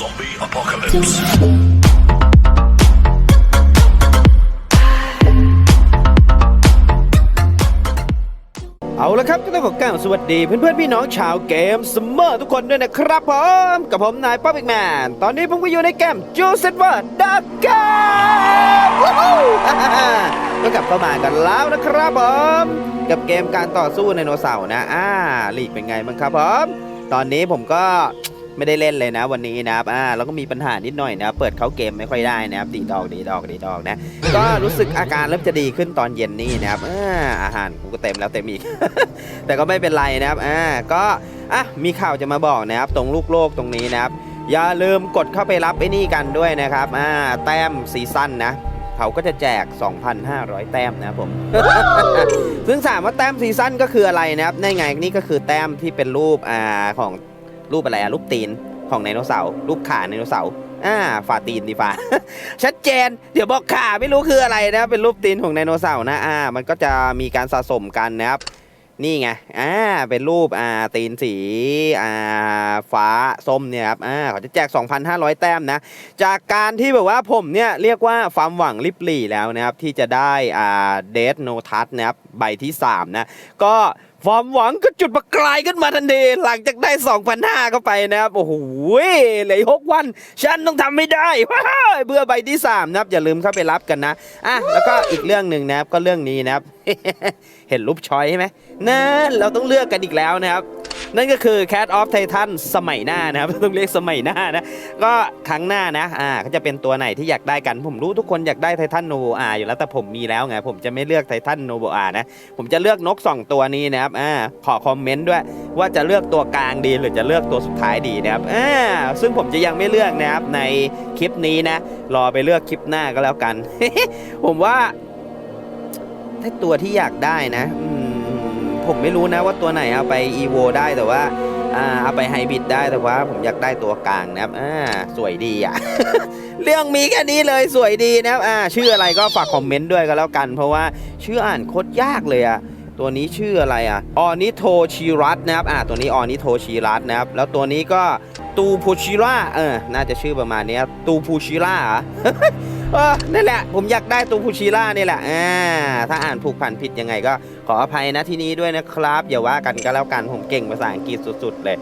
Zombie apocalypse. เอาละครับก็ต้องขอกล่าวสวัสดีเพื่อนๆพี่น้องชาวเกมสเมอร์ทุกคนด้วยนะครับผมกับผมนายป๊อปอีกแมน ตอนนี้ผมก็อยู่ในเกมจูเซตเวอร์ดักเกมก็กลับเข้ามากันแล้วนะครับผมกับเกมการต่อสู้ไดโนเสาร์นะอ่าลีกเป็นไงบ้างครับผมตอนนี้ผมก็ ไม่ได้เล่นเลยนะวันนี้นะครับอ่าแล้วก็มีปัญหานิดหน่อยนะเปิดเขาเกมไม่ค่อยได้นะครับดีดอกดีดอกดีดอกนะก็รู้สึกอาการเริ่มจะดีขึ้นตอนเย็นนี่นะครับอาอาหารกูก็เต็มแล้วเต็มอีก แต่ก็ไม่เป็นไรนะครับอ่าก็อะมีข่าวจะมาบอกนะครับตรงลูกโลกตรงนี้นะครับอย่าลืมกดเข้าไปรับไอ้นี่กันด้วยนะครับอ่าแต้มซีซั่นนะเขาก็จะแจก 2,500 แต้มนะครับผม ซึ่งถามว่าแต้มซีซั่นก็คืออะไรนะครับ ในไงนี่ก็คือแต้มที่เป็นรูปอ่าของ รูปอะไรอะรูปตีนของไดโนเสาร์รูปขาไดโนเสาร์อ่าฝ่าตีนดีฝ่าชัดเจน เดี๋ยวบอกขาไม่รู้คืออะไรนะเป็นรูปตีนของไดโนเสาร์นะอ่า มันก็จะมีการสะสมกันนะครับ นี่ไงอ่าเป็นรูปอ่าตีนสีอ่าฟ้าส้มเนี่ยครับอ่าเขาจะแจก 2,500 แต้มนะ จากการที่แบบว่าผมเนี่ยเรียกว่าความหวังลิบหลี่แล้วนะครับที่จะได้อ่าเดทโนทัสนะครับใบที่ 3 นะ ก็ความหวังก็จุดประกายขึ้นมาทันทีหลังจากได้ 2,500เข้าไปนะครับ โอ้โหเหลือหกวัน ฉันต้องทำไม่ได้เบื่อใบที่ 3 นะครับ อย่าลืมเข้าไปรับกันนะอะแล้วก็อีกเรื่องหนึ่งนะครับก็เรื่องนี้นะครับ เห็นรูปชอยใช่ไหมนั่นเราต้องเลือกกันอีกแล้วนะครับ นั่นก็คือ Cat of Titan สมัยหน้านะครับ ต้องเรียกสมัยหน้านะ ก็ครั้งหน้านะอ่าก็จะเป็นตัวไหนที่อยากได้กันผมรู้ทุกคนอยากได้ไททันโนโบอาอยู่แล้วแต่ผมมีแล้วไงผมจะไม่เลือกไททันโนโบอานะ ผมจะเลือกนก 2 ตัวนี้นะครับอ่าขอคอมเมนต์ด้วย ว่าจะเลือกตัวกลางดีหรือจะเลือกตัวสุดท้ายดีนะครับอ่าซึ่งผมจะยังไม่เลือกนะครับในคลิปนี้นะ รอไปเลือกคลิปหน้าก็แล้วกัน ผมว่าถ้าตัวที่อยากได้นะอื ผมไม่รู้นะว่าตัวไหนเอาไป EVO ได้แต่ว่าเอาไปไฮบริดได้แต่ว่าผมอยากได้ตัวกลางนะครับอ่าสวยดีอะ เรื่องมีแค่นี้เลยสวยดีนะครับอ่าชื่ออะไรก็ฝากคอมเมนต์ด้วยก็แล้วกัน เพราะว่าชื่ออ่านโคตรยากเลยอะ ตัวนี้ชื่ออะไรอะออนิโทชิรัตนะครับอ่าตัวนี้ออนิโทชิรัตนะครับแล้วตัวนี้ก็ตูพูชิระเออน่าจะชื่อประมาณนี้ตูพูชิระเหรอเออนั่นแหละ ผมอยากได้ตูพูชิล่านี่แหละอ่าถ้าอ่านผูกพันผิดยังไงก็ขออภัยนะที่นี้ด้วยนะครับ อย่าว่ากันก็แล้วกันผมเก่งภาษาอังกฤษสุด ๆ เลย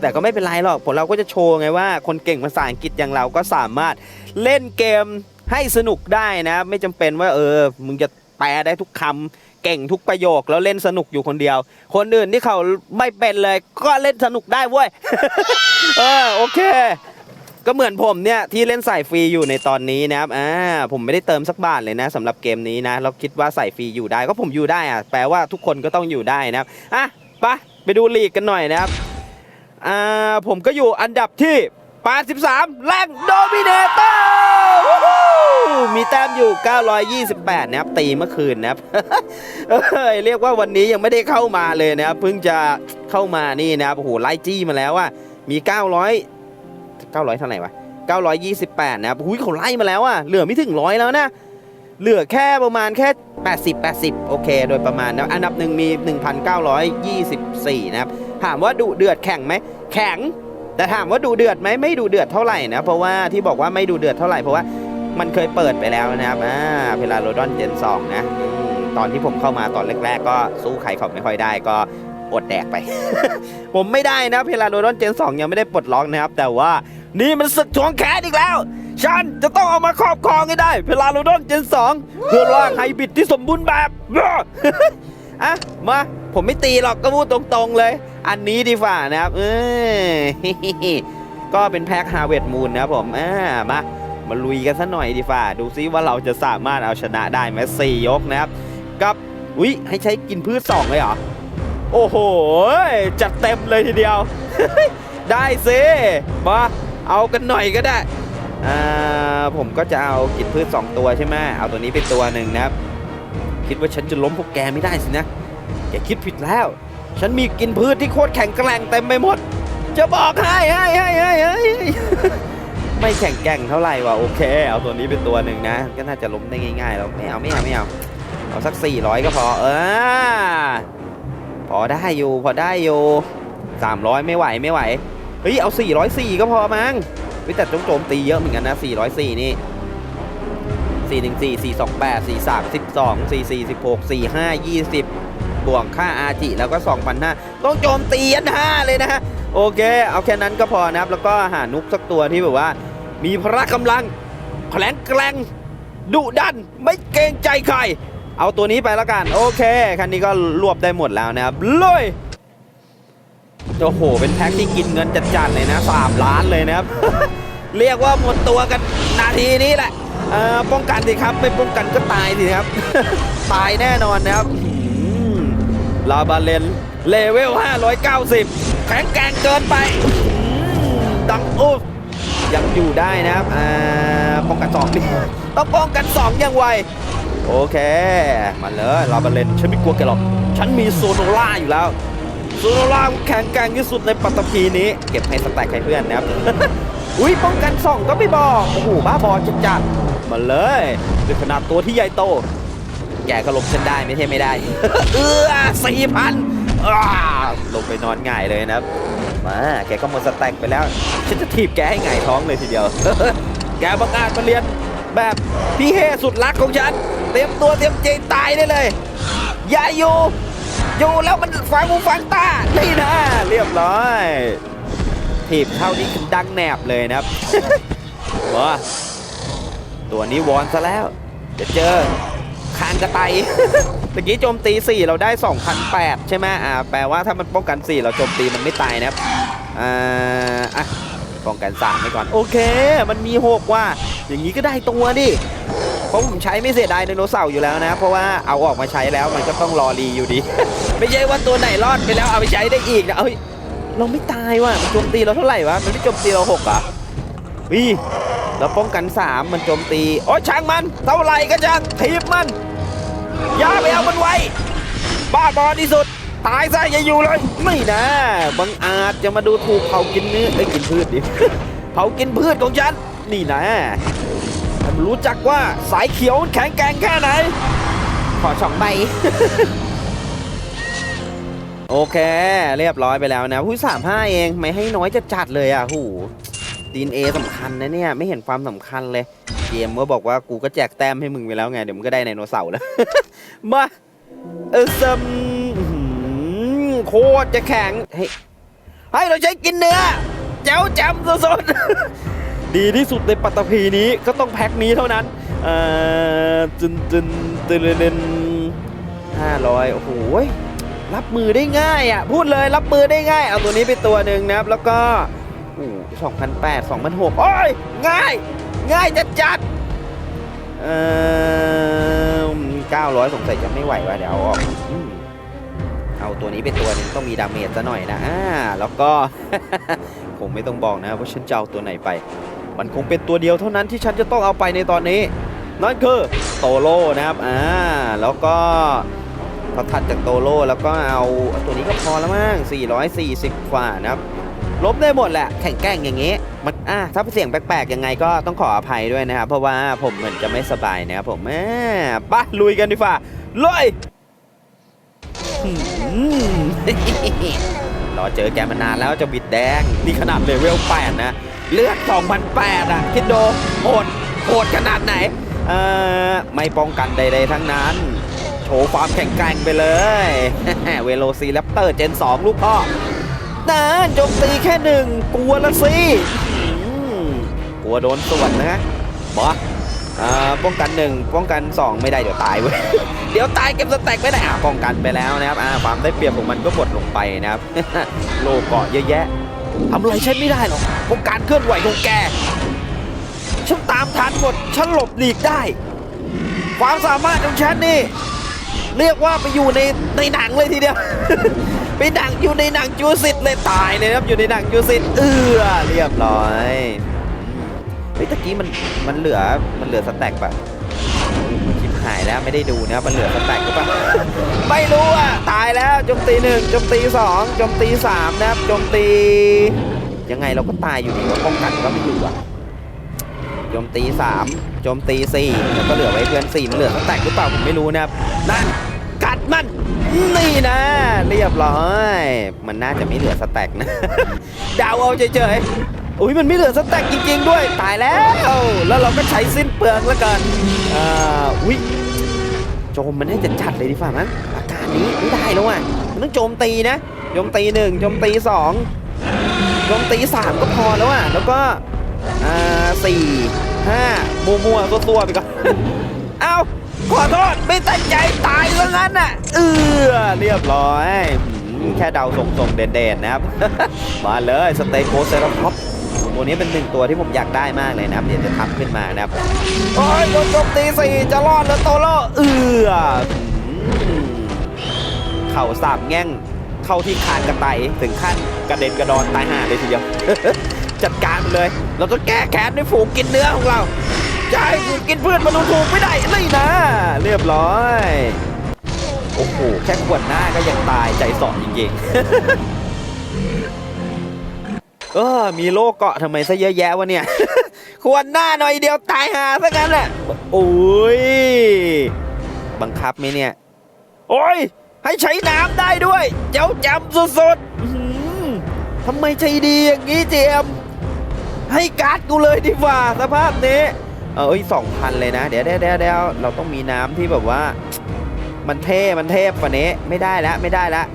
แต่ก็ไม่เป็นไรหรอกผมเราก็จะโชว์ไงว่า คนเก่งภาษาอังกฤษอย่างเราก็สามารถเล่นเกมให้สนุกได้นะ ไม่จำเป็นว่าเออ มึงจะแปลได้ทุกคำ เก่งทุกประโยคแล้วเล่นสนุกอยู่คนเดียว คนอื่นที่เขาไม่เป็นเลยก็เล่นสนุกได้เว้ย เออโอเค ก็เหมือนผมเนี่ยที่เล่นใส่ฟรีอยู่ในตอนนี้นะครับอ่าผมไม่ได้เติมสักบาทเลยนะสำหรับเกมนี้นะเราคิดว่าใส่ฟรีอยู่ได้ก็ผมอยู่ได้อะแปลว่าทุกคนก็ต้องอยู่ได้นะครับอะไปไปดูลีกกันหน่อยนะครับอ่าผมก็อยู่อันดับที่ 83 แรงโดมิเนเตอร์ มีแต้มอยู่ 928 นะครับ ตีเมื่อคืนนะครับเอ้ยเรียกว่าวันนี้ยังไม่ได้เข้ามาเลยนะครับ เพิ่งจะเข้ามานี่นะครับ โอ้โห ไล่จี้มาแล้วว่า มี 900 900 เท่าไหร่วะ 928 นะครับหุยเขาไล่มาแล้วอะเหลือไม่ถึงร้อยแล้วนะ เหลือแค่ประมาณแค่ 80 80 โอเค โดยประมาณนะ อันดับหนึ่งมี 1,924 นะครับ ถามว่าดุเดือดแข่งไหม แข็งแต่ถามว่าดูเดือดไหมไม่ดูเดือดเท่าไหร่นะเพราะว่าที่บอกว่าไม่ดูเดือดเท่าไหร่เพราะว่า มันเคยเปิดไปแล้วนะครับอ่าเพลาโรดอนเจน2นะตอนที่ผมเข้ามาตอนแรก ๆ ก็สู้ใครเขาไม่ค่อยได้ก็อดแดกไป ผมไม่ได้นะเพลาโรดอนเจน2 ยังไม่ได้ปลดล็อกนะครับ แต่ว่านี่มันศึกทวงแค้นอีกแล้ว ฉันจะต้องเอามาครอบครองให้ได้เพลาโรดอนเจน2เพื่อร่างไฮบิดที่สมบูรณ์แบบอะมาผมไม่ตีหรอกก็พูดตรงๆเลย อันนี้ดีฝ่านะครับเออก็เป็นแพ็คฮาเวดมูนนะครับผมอ่ามา มาลุยกันซะหน่อยดีฝ่าดูซิว่าเราจะสามารถเอาชนะได้ไหมสี่ยกนะครับกับอุ๊ยให้ใช้กินพืชสองเลยเหรอ โอ้โห จัดเต็มเลยทีเดียว ได้สิมาเอากันหน่อยก็ได้อ่าผมก็จะเอากินพืชสองตัวใช่ไหมเอาตัวนี้เป็นตัวหนึ่งนะครับ คิดว่าฉันจะล้มพวกแกไม่ได้สินะ แกคิดผิดแล้ว ฉันมีกินพืชที่โคตรแข็งแกร่งเต็มไปหมด จะบอกให้ให้ให้ให้ให้ ไม่แข็งแกร่งเท่าไหร่ว่ะโอเค เอาตัวนี้เป็นตัวหนึ่งนะ ก็น่าจะล้มได้ง่ายๆแล้วไม่เอาไม่เอาไม่เอาเอาสัก 400 ก็พอเออพอได้อยู่พอได้อยู่300 ไม่ไหวไม่ไหวเฮ้ยเอา 404 ก็พอมั้งเฮ้ยแต่ต้องโจมตีเยอะเหมือนกันนะ 404 นี่414 428 43 12 44 16 45 20 บวกค่าอาจิแล้วก็ 2,500 ต้องโจมตียันห้าเลยนะฮะ โอเค เอาแค่นั้นก็พอนะครับ แล้วก็หานุกสักตัวที่แบบว่า มีพละกำลังแข็งแกร่งดุดันไม่เกรงใจใคร เอาตัวนี้ไปแล้วกัน โอเค คันนี้ก็รวบได้หมดแล้วนะครับเลยโอ้โห เป็นแพ็คที่กินเงินจัดๆเลยนะ3ล้านเลยนะครับ เรียกว่าหมดตัวกันนาทีนี้แหละป้องกันสิครับ ไม่ป้องกันก็ตายสิครับ ตายแน่นอนนะครับลาบาเลนเลเวล 590 แข็งแกร่งเกินไปดังอุ๊บ ยังอยู่ได้นะครับอ่าป้องกันสองนี่ต้องป้องกันสองย่างไวโอเค มาเลยลาบาเลนฉันไม่กลัวแกหรอก ฉันมีโซโนล่าอยู่แล้ว โซโนล่าแข็งแกร่งที่สุดในปัตตภีนี้ เก็บให้สแต็กให้เพื่อนนะครับ อุ้ยป้องกันสองก็ไม่บอก โอ้โหบ้าบอจัดจัดๆมาเลยด้วยขนาดตัวที่ใหญ่โต แกก็ลบฉันได้ไม่ใช่ไม่ได้ เออสี่พันลงไปนอนง่ายเลยนะครับ มา แกก็หมดสแต็กไปแล้ว ฉันจะถีบแกให้หงท้องเลยทีเดียว แกบังอาจมาเรียนแบบพี่เฮสุดรักของฉัน เตรียมตัวเตรียมใจตายได้เลย อย่าอยู่ อยู่แล้วมันฟังหูฟังตา นี่นะ เรียบร้อยถีบเท่านี้คือดังแหนบเลยนะครับว้าตัวนี้วอนซะแล้วเดี๋ยวเจอคานกระไต เมื่อกี้โจมตี 4 เราได้ 2,008 ใช่ไหมอ่าแปลว่าถ้ามันป้องกัน 4 เราโจมตีมันไม่ตายนะครับอ่าอะป้องกัน3ไปก่อน โอเค มันมี 6 ว่า อย่างนี้ก็ได้ตัวดิเพราะผมใช้ไม่เสียดายไดโนเสาร์อยู่แล้วนะ เพราะว่าเอาออกมาใช้แล้วมันก็ต้องรอรีอยู่ดี ไม่ใช่ว่าตัวไหนรอดไปแล้วเอาไปใช้ได้อีกนะเอ้ยเราไม่ตายว่ะมันโจมตีเราเท่าไหร่วะมันไม่โจมตีเราหกอะวิเราป้องกันสามมันโจมตี โอ้ยช่างมัน เท่าไหร่ก็ช่างทีบมัน อย่าไปเอามันไว้ บ้าบอที่สุด ตายซะอย่าอยู่เลย ไม่นะบังอาจจะมาดูถูกเผากินเนื้อเอ้กินพืชดิเผากินพืชของฉัน นี่นะมันรู้จักว่าสายเขียวมันแข็งแกร่งแค่ไหน ขอสองใบโอเค เรียบร้อยไปแล้วนะผู้สามห้าเองไม่ให้น้อยจะจัดเลยอะหูดีนเอสำคัญนะเนี่ย ไม่เห็นความสำคัญเลย เกมก็บอกว่ากูก็แจกแต้มให้มึงไปแล้วไง เดี๋ยวมึงก็ได้ไดโนเสาร์แล้ว มาเออซัมโคตรจะแข็งเฮ้ยให้เราใช้กินเนื้อแจ๋วแจ่มสุดๆดีที่สุดในปัตตภีนี้ก็ต้องแพ็คนี้เท่านั้นเอ่อจึนจึนตึนตึนห้าร้อยโอ้โหยรับมือได้ง่ายอะพูดเลยรับมือได้ง่าย เอาตัวนี้ไปตัวหนึ่งนะครับ แล้วก็สองพันแปดสองพันหกโอ้ยง่าย ง่ายจัดจัด เออเก้าร้อยสงสัยจะไม่ไหวว่ะเดี๋ยวเอาออกเอาตัวนี้ไปตัวนึงต้องมีดาเมจซะหน่อยนะอ่าแล้วก็คงไม่ต้องบอกนะว่าฉันจะเอาตัวไหนไป มันคงเป็นตัวเดียวเท่านั้นที่ฉันจะต้องเอาไปในตอนนี้ นั่นคือโตโร่นะครับอ่าแล้วก็พอถัดจากโตโร่แล้วก็เอาตัวนี้ก็พอแล้วมั้ง440กว่านะครับลบได้หมดแหละแข่งแกล้งอย่างงี้ มันอ่าถ้าเสียงแปลกๆยังไงก็ต้องขออภัยด้วยนะครับ เพราะว่าผมเหมือนจะไม่สบายนะครับผมอ่าไปะลุยกันดีกว่าลุยรอเจอแกมานานแล้วจะบิดแดง นี่ขนาดเลเวล8นะ เลือด2,008อะ คิดดูโหดโหดขนาดไหน เอ่อ ไม่ป้องกันใดๆทั้งนั้น โชว์ความแข็งแกร่งไปเลย เวโรซีแรปเตอร์เจน 2 ลูกพ่อนะโจมตีแค่หนึ่งกลัวละสิ กลัวโดนส่วนนะฮะบออ่าป้องกันหนึ่งป้องกัน 2 ไม่ได้เดี๋ยวตายเว้ยเดี๋ยวตายเก็บสแต็กไม่ได้อะป้องกันไปแล้วนะครับอ่าความได้เปรียบของมันก็หมดลงไปนะครับโลเกาะเยอะแยะทำอะไรฉันไม่ได้หรอกเพราะการเคลื่อนไหวของแกฉันตามทันหมดฉันหลบหลีกได้ ความสามารถของฉันนี่เรียกว่าไปอยู่ในในหนังเลยทีเดียวไปหนังอยู่ในหนังจูซิตเลยตายเลยครับอยู่ในหนังจูซิตเออเรียบร้อย ฮ้ยตะกี้มันมันเหลือมันเหลือสแต็กปะชิบหายแล้วไม่ได้ดูนะครับมันเหลือสแต็กหรือเปล่าไม่รู้อะตายแล้วโจมตีหนึ่งโจมตีสองโจมตีสามนะครับโจมตี ยังไงเราก็ตายอยู่ดีว่าป้องกันก็ไม่อยู่อะโจมตีสามโจมตีสี่แล้วก็เหลือไว้เพื่อนสี่มันเหลือสแต็กหรือเปล่าผมไม่รู้นะครับนั่นกัดมันนี่นะ เรียบร้อย มันน่าจะไม่เหลือสแต็กนะเดาเอาเฉยๆ อุ้ยมันไม่เหลือสแต็กจริงๆด้วย ตายแล้ว แล้วเราก็ใช้สิ้นเปลืองแล้วกันอ่าอุ้ยโจมมันให้จะจัดเลยดีกว่ามั้งอาการนี้ไม่ได้แล้วอะมันต้องโจมตีนะโจมตีหนึ่งโจมตีสองโจมตีสามก็พอแล้วอะแล้วก็อ่าสี่ห้ามัวมัวๆตัวไปก่อนเอาขอโทษไม่ตั้งใจตายซะงั้นน่ะเออเรียบร้อยแค่เดาทรงๆเด่นๆนะครับ มาเลยสเตโกเซราท็อป ตัวนี้เป็นหนึ่งตัวที่ผมอยากได้มากเลยนะครับเดี๋ยวจะทำขึ้นมานะครับโอ้ยโดนโจมตีสี่จะรอดแล้วโตโร่เออหืมเข่าสาบแง่งเข้าที่คานกระไตถึงขั้นกระเด็นกระดอนตายห่าเลยทีเดียวจัดการมันเลย เราต้องแก้แค้นด้วยฝูงกินเนื้อของเราจะให้ฝูงกินเพื่อนมนุษย์ถูกไม่ได้เลยนะ เรียบร้อย โอ้โห แค่ขวดหน้าก็ยังตายใจสอนจริงๆ เออ มีโลกเกาะทำไมซะเยอะแยะวะเนี่ยขวดหน้าหน่อยเดียวตายหาซะงั้นแหละโอ้ย บังคับไหมเนี่ย โอ้ย ให้ใช้น้ำได้ด้วย เจ้าจำสุดๆทำไมใจดีอย่างนี้เจม ให้การ์ดกูเลยดีกว่าสภาพนี้ เออเอ้ยสองพันเลยนะเดี๋ยวเดี๋ยวเดี๋ยวเดี๋ยวเราต้องมีน้ำที่แบบว่า มันเท่ มันเทพกว่านี้ ไม่ได้แล้วไม่ได้แล้ว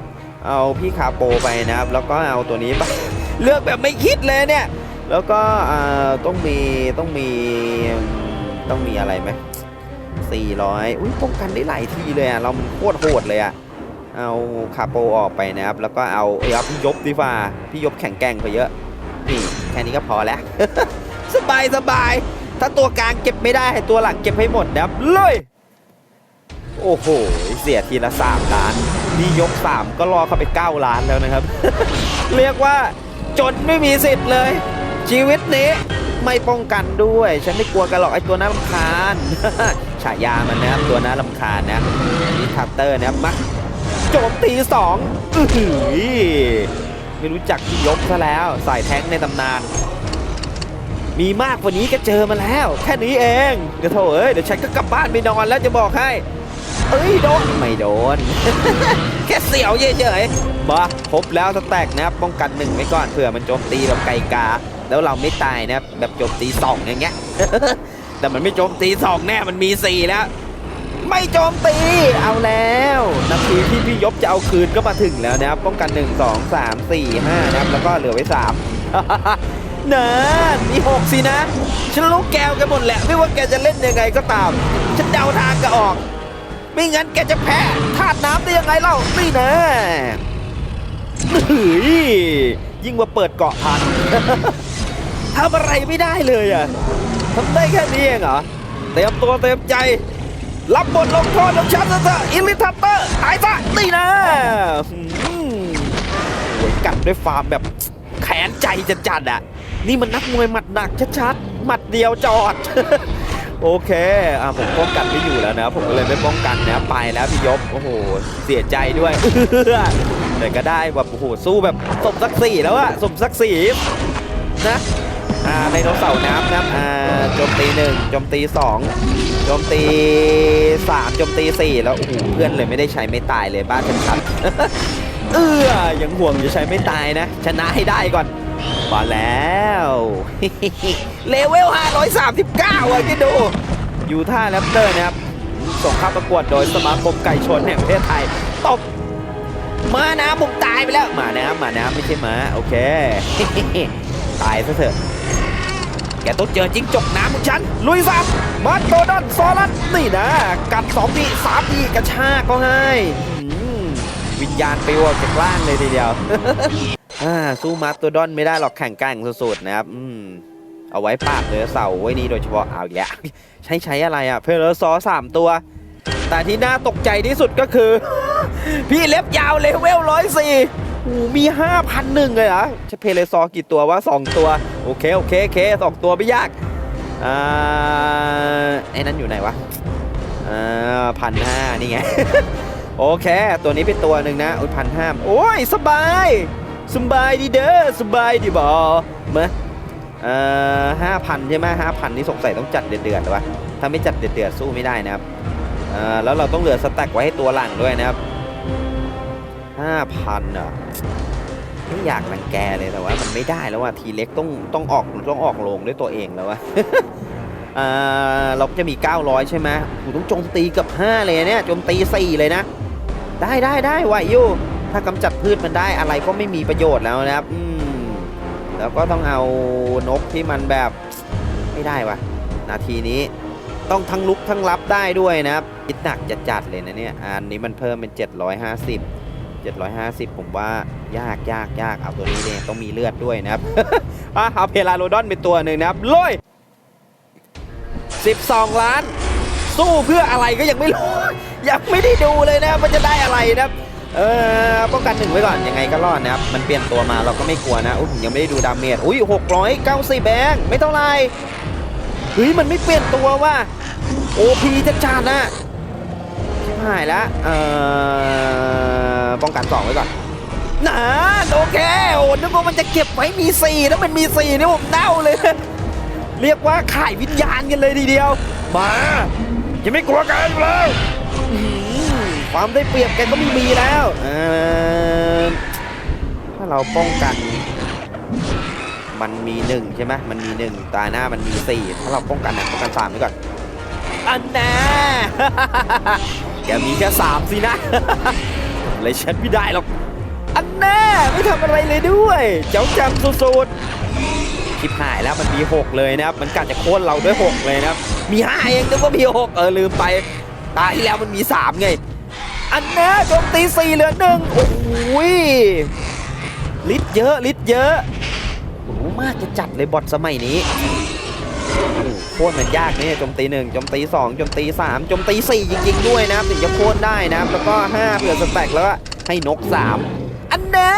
เอาพี่คาโปไปนะครับ แล้วก็เอาตัวนี้ไป เลือกแบบไม่คิดเลยเนี่ย แล้วก็อ่าต้องมีต้องมีต้องมีอะไรไหม400อุ้ยป้องกันได้หลายทีเลยอะ เรามันโคตรโหดเลยอะ เอาคาโปออกไปนะครับ แล้วก็เอาเอ้ยเอาพี่ยบดีฟ้าพี่ยบแข็งแกร่งไปเยอะ นี่แค่นี้ก็พอแล้ว สบายสบาย ถ้าตัวกลางเก็บไม่ได้ให้ตัวหลังเก็บให้หมดนะครับเลยโอ้โห เสียทีละสามล้าน นี่ยกสามก็รอเข้าไปเก้าล้านแล้วนะครับ เรียกว่า จนไม่มีสิทธิ์เลย ชีวิตนี้ไม่ป้องกันด้วย ฉันไม่กลัวกันหรอกไอ้ตัวน่ารำคาญ ฉายามันนะครับตัวน่ารำคาญนะนี่ทัตเตอร์นะครับมาโจมตีสองอื้อหือไม่รู้จักที่ยกซะแล้วสายแท้งในตำนาน มีมากกว่านี้ก็เจอมาแล้ว แค่นี้เองเดี๋ยวโถเอ้ยเดี๋ยวฉันก็กลับบ้านไปนอนแล้วจะบอกให้ เอ้ยโดน ไม่โดน แค่ สียวเฉยๆมาครบแล้วสแต็กนะครับป้องกันหนึ่งไว้ก่อนเผื่อมันโจมตีแบบไกลกา แล้วเราไม่ตายนะครับแบบโจมตีสองอย่างเงี้ย แต่มันไม่โจมตีสองแน่มันมีสี่แล้วไม่โจมตีเอาแล้วนาทีที่พี่ยบจะเอาคืนก็มาถึงแล้วนะครับป้องกัน 1 2 3 4 5นะครับแล้วก็เหลือไว้3นะมีหกสินะ ฉันรู้แกวกันหมดแหละ ไม่ว่าแกจะเล่นยังไงก็ตาม ฉันเดาทางก็ออก ไม่งั้นแกจะแพ้ธาตุน้ำได้ยังไงเล่า นี่นะเฮ้ยยิ่งกว่าเปิดเกาะพันทำอะไรไม่ได้เลยอะทำได้แค่นี้เองเหรอ เตรียมตัวเตรียมใจ รับบทลงโทษของฉันซะอะอิลิทัตเตอร์ตายซะนี่นะหืมโอ้ยกัดด้วยฟาร์มแบบแขนใจจะจัดๆอะ นี่มันนักมวยหมัดหนักชัดๆ หมัดเดียวจอด โอเค อะผมป้องกันไม่อยู่แล้วนะ ผมก็เลยไม่ป้องกันนะไปแล้วพี่ยบโอ้โห เสียใจด้วย แต่ก็ได้แบบโอ้โหสู้แบบสมศักดิ์ศรีแล้วอะสมศักดิ์ศรีนะอ่าไดโนเสาร์น้ำนะอ่าโจมตีหนึ่งโจมตีสองโจมตีสามโจมตีสี่แล้วโอ้โหเพื่อนเลยไม่ได้ใช้ไม่ตายเลยบ้าชัดเออยังห่วงจะใช้ไม่ตายนะ ชนะให้ได้ก่อน มาแล้วเลเวล 539อะคิดดู อยู่ท่าแรปเตอร์นะครับ ส่งเข้าประกวดโดยสมาคมไก่ชนแห่งประเทศไทย ตบมาน้ำผมตายไปแล้วมาน้ำหมาน้ำไม่ใช่มาโอเค ตายซะเถอะแกต้องเจอจิ้งจกน้ำของฉัน ลุยซับมาโตดอนซอรัสนี่นะ กัดสองทีสามทีกระชากก็ให้ วิญญาณไปวออกจากล่างเลยทีเดียว อ่าสู้มาสโตดอนไม่ได้หรอกแข่งแกร่งสุดๆนะครับอืมเอาไว้ปาบเลยเสาไว้นี่โดยเฉพาะเอาอีกแล้วใช้ใช้อะไรอะเพลซอสามตัว แต่ที่น่าตกใจที่สุดก็คือ พี่เล็บยาวเลเวลร้อยสี่โอ้มีห้าพันหนึ่งเลยเหรอใช่เพลซอกี่ตัววะสองตัว โอเค โอเคโอเคสองตัวไม่ยากอ่าไอ้นั้นอยู่ไหนวะอ่าพันห้านี่ไง โอเค ตัวนี้เป็นตัวหนึ่งนะโอ้ยพันห้าโอ้ย สบาย สบายดีเด้อสบายดีบอมื่อเอ่อห้าพันใช่ไหมห้าพันนี่สงสัยต้องจัดเดือดๆวะถ้าไม่จัดเดือดๆสู้ไม่ได้นะครับเอ่อแล้วเราต้องเหลือสแต็กไว้ให้ตัวหลังด้วยนะครับห้าพันอะไม่อยากรังแกเลยแต่ว่ามันไม่ได้แล้วว่าทีเล็กต้องต้องออกต้องออกโรงด้วยตัวเองแล้ววะอ่าเราจะมี 900 ใช่ไหมกูต้องโจมตีกับ 5 เลยเนี่ยโจมตี 4 เลยนะ ได้ได้ได้ไหวอยู่ ถ้ากำจัดพืชมันได้อะไรก็ไม่มีประโยชน์แล้วนะครับ อืมแล้วก็ต้องเอานกที่มันแบบไม่ได้วะนาทีนี้ต้องทั้งลุกทั้งรับได้ด้วยนะครับคิดหนักจะจัดเลยนะเนี่ยอันนี้มันเพิ่มเป็น 750 750 ผมว่ายากยากยากเอาตัวนี้เนี่ยต้องมีเลือดด้วยนะครับอะเอาเพลาโรดอนเป็นตัวหนึ่งนะครับลุย12 ล้าน สู้เพื่ออะไรก็ยังไม่รู้ยังไม่ได้ดูเลยนะครับว่าจะได้อะไรนะครับ เออป้องกันหนึ่งไว้ก่อนยังไงก็รอดนะครับ มันเปลี่ยนตัวมาเราก็ไม่กลัวนะอุ้ยผมยังไม่ได้ดูดาเมจอุ้ย690แบงไม่เท่าไรเฮ้ยมันไม่เปลี่ยนตัวว่ะโอพีจะจานนะชิบหายแล้วเออป้องกันสองไว้ก่อนนะโอเคโอ้นึกว่ามันจะเก็บไว้มีสี่แล้วมันมีสี่นี่ผมเน่าเลย เรียกว่าขายวิญญาณกันเลยทีเดียว มาจะไม่กลัวกันอยู่แล้วอื้อหือ ความได้เปรียบแกก็ไม่มีแล้วถ้าเราป้องกัน มันมีหนึ่งใช่ไหมมันมีหนึ่งตาหน้ามันมีสี่ถ้าเราป้องกันป้องกันสามไว้ก่อนอันแน่แกมีแค่สามสินะเลยเช็ดไม่ได้หรอกอันแน่ไม่ทำอะไรเลยด้วยเจ้าจำสุดๆชิบหายแล้วมันมี6เลยนะครับมันกัดจะโค่นเราด้วย6เลยนะครับมี5เองนึกว่ามี6เออลืมไปตายที่แล้วมันมี3ไง อันนะโจมตี4เหลือหนึ่งโอ้ยลิตรเยอะลิตรเยอะโอ้โหมากจะจัดเลยบอทสมัยนี้โค่นมันยากเนี่ยโจมตีหนึ่งโจมตีสองโจมตีสามโจมตีสี่จริงๆด้วยนะครับถึงจะโค่นได้นะครับแล้วก็ห้าเผื่อสแต็กแล้วก็ให้นกสามอันแน่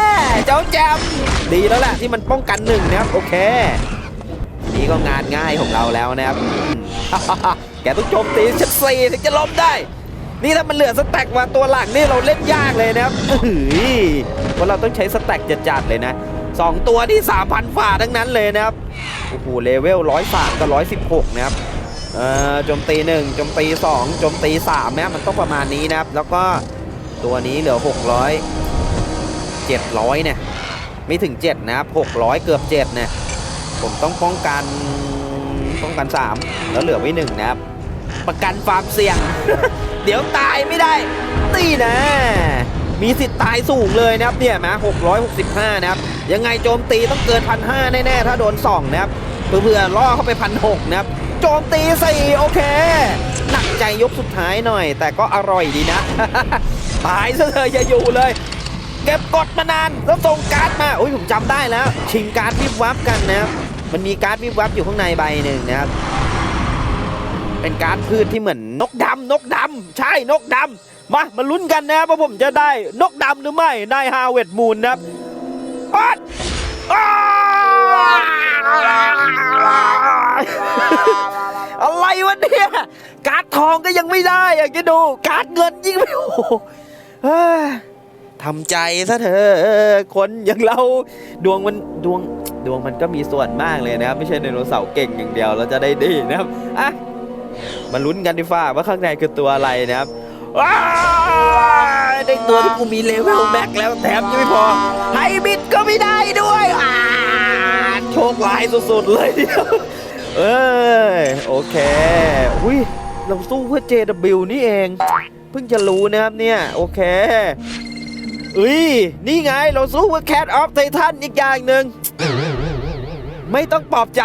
เจ้าแจมดีแล้วแหละที่มันป้องกันหนึ่งนะครับโอเคนี้ก็งานง่ายของเราแล้วนะครับแกต้องโจมตีชั้นสี่ถึงจะล้มได้ นี่ถ้ามันเหลือสแต็กมาตัวหลังนี่เราเล่นยากเลยนะครับอื้อหือเพราะเราต้องใช้สแต็กจัดๆเลยนะสองตัวที่3,000ฝ่าทั้งนั้นเลยนะครับโอ้โหเลเวล103กับ116นะครับเอ่อโจมตี1โจมตี2โจมตี3นะมันต้องประมาณนี้นะครับ แล้วก็ตัวนี้เหลือ 600 700เนี่ยไม่ถึง 7 นะครับ 600 เกือบ7เนี่ยผมต้องป้องกันป้องกัน 3 แล้วเหลือไว้ 1 นะครับ ประกันความเสี่ยง เดี๋ยวตายไม่ได้นี่นะ มีสิทธิ์ตายสูงเลยนะครับเนี่ยนะ665 นะครับ ยังไงโจมตีต้องเกินพันห้าแน่ๆ ถ้าโดนสองนะครับเพื่อล่อเข้าไปพันหกนะครับ โจมตีสี่โอเค หนักใจยกสุดท้ายหน่อย แต่ก็อร่อยดีนะ ตายซะเธอะอย่าอยู่เลยเก็บกดมานานแล้วส่งการ์ดมาโอ้ยผมจำได้แล้ว ชิงการ์ดวิบวับกันนะครับมันมีการ์ดวิบวับอยู่ข้างในใบหนึ่งนะครับ เป็นการ์ดพืชที่เหมือนนกดำนกดำใช่นกดำมามาลุ้นกันนะครับว่าผมจะได้นกดำหรือไม่ได้ฮาเวดมูนนะครับปัดอะไรวะเนี่ย การ์ดทองก็ยังไม่ได้อะแกดู การ์ดเงินยิ่งไม่โอ้โหทำใจซะเถอะคนอย่างเราดวงมันดวงดวงมันก็มีส่วนมากเลยนะครับ ไม่ใช่ไดโนเสาร์เก่งอย่างเดียวเราจะได้ดีนะครับอะ มาลุ้นกันดีฟ้าว่าข้างในคือตัวอะไรนะครับว้าวได้ตัวที่กูมีเลเวลแม็กแล้วแถมยังไม่พอไฮบิดก็ไม่ได้ด้วยอ่าโชคร้ายสุดๆเลยเดียวเอยโอเคอุ้ยเราสู้เพื่อ JW นี่เอง เพิ่งจะรู้นะครับเนี่ยโอเคอุ้ยนี่ไงเราสู้เพื่อ Cat of Titan อีกอย่างหนึ่ง ไม่ต้องปลอบใจ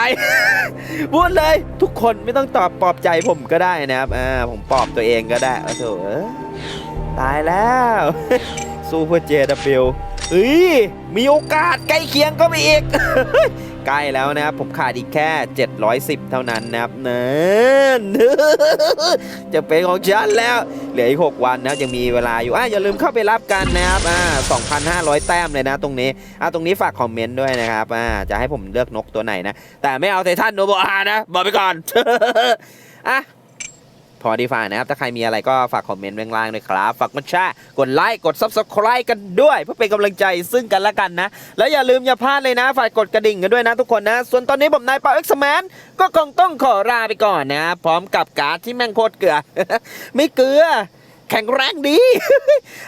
พูดเลยทุกคนไม่ต้องตอบปลอบใจผมก็ได้นะครับอ่าผมปลอบตัวเองก็ได้โอ้โหตายแล้วสู้เพื่อ JW เฮ้ยมีโอกาสใกล้เคียงก็มีอีก ใกล้แล้วนะครับ ผมขาดอีกแค่ 710 เท่านั้นนะครับเนินจะเป็นของฉันแล้ว เหลืออีก 6 วันนะยังมีเวลาอยู่อะอย่าลืมเข้าไปรับกันนะครับอ่า2,500 แต้มเลยนะตรงนี้อะตรงนี้ฝากคอมเมนต์ด้วยนะครับอ่าจะให้ผมเลือกนกตัวไหนนะ แต่ไม่เอาไททันโนโบอานะ บอกไปก่อนอะ พอดีฝ่านะครับ ถ้าใครมีอะไรก็ฝากคอมเมนต์ไว้ข้างล่างด้วยครับ ฝากกดแชร์กดไลค์ กด Subscribe กันด้วย เพื่อเป็นกำลังใจซึ่งกันและกันนะ แล้วอย่าลืมอย่าพลาดเลยนะ ฝากกดกระดิ่งกันด้วยนะทุกคนนะ ส่วนตอนนี้ผมนายเปาเอ็กซ์แมนก็คงต้องขอลาไปก่อนนะ พร้อมกับการ์ดที่แม่งโคตรเกลือ ไม่เกลือแข็งแรงดี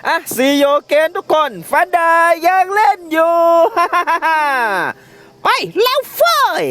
อะซีโยเกนทุกคนฟันดายังเล่นอยู่ ไปแล้วเฟย